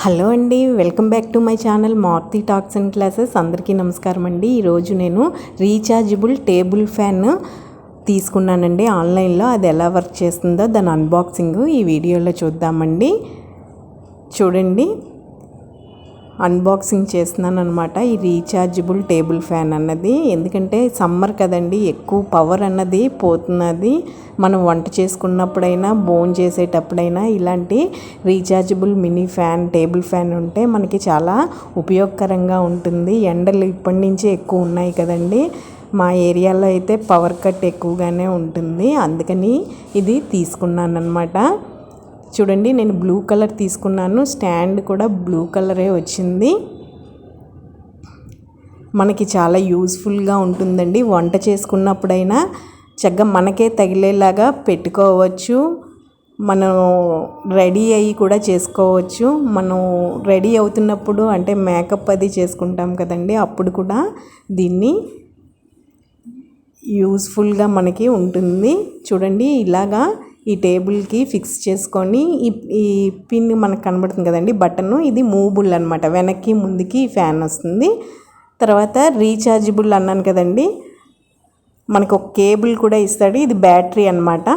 Hello అండి welcome back to my channel Marthi talks and classes. అందరికీ నమస్కారం అండి. ఈరోజు నేను రీఛార్జబుల్ టేబుల్ ఫ్యాన్ తీసుకున్నానండి ఆన్లైన్లో. అది ఎలా వర్క్ చేస్తుందో దాని అన్బాక్సింగ్ ఈ వీడియోలో చూద్దామండి. చూడండి. అన్బాక్సింగ్ చేస్తున్నాను అనమాట ఈ రీఛార్జబుల్ టేబుల్ ఫ్యాన్ అన్నది. ఎందుకంటే సమ్మర్ కదండి ఎక్కువ పవర్ అన్నది పోతున్నది. మనం వంట చేసుకున్నప్పుడైనా బోన్ చేసేటప్పుడైనా ఇలాంటి rechargeable mini fan table fan ఉంటే మనకి చాలా ఉపయోగకరంగా ఉంటుంది. ఎండలు ఇప్పటి నుంచే ఎక్కువ ఉన్నాయి కదండి. మా ఏరియాలో అయితే పవర్ కట్ ఎక్కువగానే ఉంటుంది. అందుకని ఇది తీసుకున్నాను అనమాట చూడండి నేను బ్లూ కలర్ తీసుకున్నాను. స్టాండ్ కూడా బ్లూ కలరే వచ్చింది. మనకి చాలా యూస్ఫుల్గా ఉంటుందండి. వంట చేసుకున్నప్పుడైనా చక్కగా మనకే తగిలేలాగా పెట్టుకోవచ్చు. మనం రెడీ అయ్యి కూడా చేసుకోవచ్చు. మనం రెడీ అవుతున్నప్పుడు అంటే మేకప్ అది చేసుకుంటాం కదండి అప్పుడు కూడా దీన్ని యూస్ఫుల్గా మనకి ఉంటుంది. చూడండి ఇలాగా ఈ టేబుల్కి ఫిక్స్ చేసుకొని ఈ ఈ పిన్ మనకు కనబడుతుంది కదండి బటన్ ఇది మూవబుల్ అనమాట వెనక్కి ముందుకి ఫ్యాన్ వస్తుంది. తర్వాత రీఛార్జబుల్ అన్నాను కదండి మనకు ఒక కేబుల్ కూడా ఇస్తాడు. ఇది బ్యాటరీ అనమాట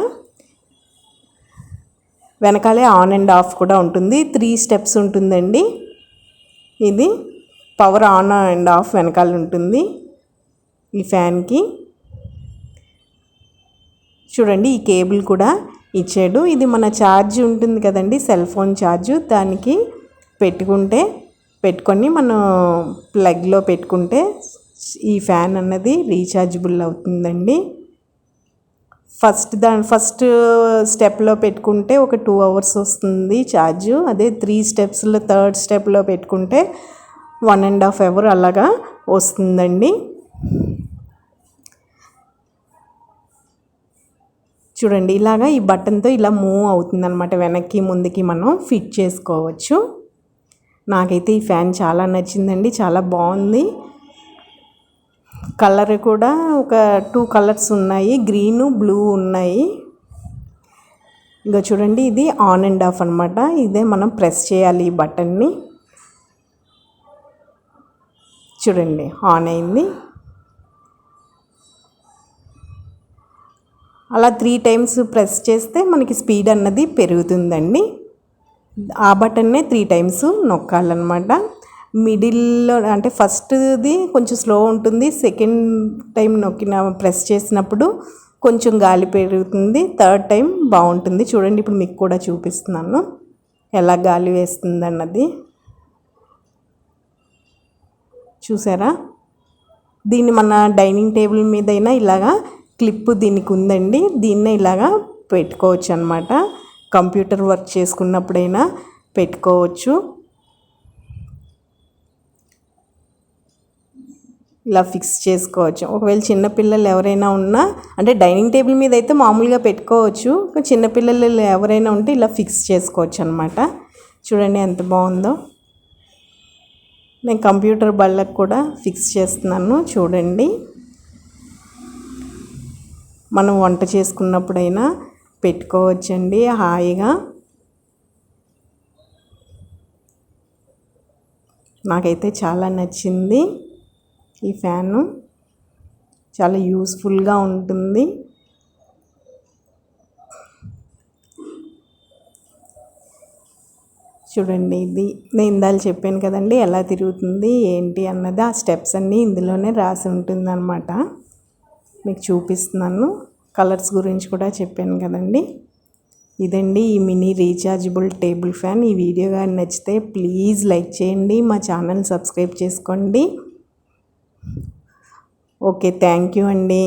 వెనకాలే ఆన్ అండ్ ఆఫ్ కూడా ఉంటుంది. త్రీ స్టెప్స్ ఉంటుందండి. ఇది పవర్ ఆన్ అండ్ ఆఫ్ వెనకాల ఉంటుంది ఈ ఫ్యాన్కి. చూడండి ఈ కేబుల్ కూడా ఇచ్చాడు. ఇది మన ఛార్జ్ ఉంటుంది కదండి సెల్ ఫోన్ ఛార్జ్. దానికి పెట్టుకుంటే పెట్టుకొని మనం ప్లగ్లో పెట్టుకుంటే ఈ ఫ్యాన్ అన్నది రీఛార్జబుల్ అవుతుందండి. ఫస్ట్ దా ఫస్ట్ స్టెప్లో పెట్టుకుంటే ఒక టూ అవర్స్ వస్తుంది ఛార్జ్. అదే త్రీ స్టెప్స్లో థర్డ్ స్టెప్లో పెట్టుకుంటే వన్ అండ్ హాఫ్ అవర్ అలాగా వస్తుందండి. చూడండి ఇలాగా ఈ బటన్తో ఇలా మూవ్ అవుతుందనమాట వెనక్కి ముందుకి మనం ఫిట్ చేసుకోవచ్చు. నాకైతే ఈ ఫ్యాన్ చాలా నచ్చిందండి చాలా బాగుంది. కలర్ కూడా ఒక టూ కలర్స్ ఉన్నాయి గ్రీన్ బ్లూ ఉన్నాయి. ఇంకా చూడండి ఇది ఆన్ అండ్ ఆఫ్ అనమాట ఇదే మనం ప్రెస్ చేయాలి ఈ బటన్ని. చూడండి ఆన్ అయింది. అలా త్రీ టైమ్స్ ప్రెస్ చేస్తే మనకి స్పీడ్ అన్నది పెరుగుతుందండి. ఆ బటన్నే త్రీ టైమ్స్ నొక్కాలన్నమాట. మిడిల్లో అంటే ఫస్ట్ది కొంచెం స్లో ఉంటుంది సెకండ్ టైం నొక్కిన ప్రెస్ చేసినప్పుడు కొంచెం గాలి పెరుగుతుంది థర్డ్ టైం బాగుంటుంది. చూడండి ఇప్పుడు మీకు కూడా చూపిస్తున్నాను. ఎలా గాలి వేస్తుంది అన్నది చూసారా? దీన్ని మన డైనింగ్ టేబుల్ మీదైనా ఇలాగా క్లిప్ దీనికి ఉందండి దీన్నే ఇలాగా పెట్టుకోవచ్చు అనమాట కంప్యూటర్ వర్క్ చేసుకున్నప్పుడైనా పెట్టుకోవచ్చు. ఇలా ఫిక్స్ చేసుకోవచ్చు. ఒకవేళ చిన్నపిల్లలు ఎవరైనా ఉన్నా అంటే డైనింగ్ టేబుల్ మీద అయితే మామూలుగా పెట్టుకోవచ్చు. చిన్నపిల్లలు ఎవరైనా ఉంటే ఇలా ఫిక్స్ చేసుకోవచ్చు అనమాట చూడండి ఎంత బాగుందో. నేను కంప్యూటర్ బళ్ళకు కూడా ఫిక్స్ చేస్తున్నాను. చూడండి. మనం వంట చేసుకున్నప్పుడైనా పెట్టుకోవచ్చండి. హాయిగా. నాకైతే చాలా నచ్చింది ఈ ఫ్యాను. చాలా యూస్ఫుల్గా ఉంటుంది. చూడండి ఇది. నేను ఇందాలు చెప్పాను కదండి ఎలా తిరుగుతుంది ఏంటి అన్నది ఆ స్టెప్స్ అన్నీ ఇందులోనే రాసి ఉంటుంది అనమాట మీకు చూపిస్తున్నాను. కలర్స్ గురించి కూడా చెప్పాను కదండి. ఇదండి ఈ మినీ రీఛార్జబుల్ టేబుల్ ఫ్యాన్. ఈ వీడియో కానీ నచ్చితే ప్లీజ్ లైక్ చేయండి మా ఛానల్ సబ్స్క్రైబ్ చేసుకోండి. ఓకే థ్యాంక్ యూ అండి.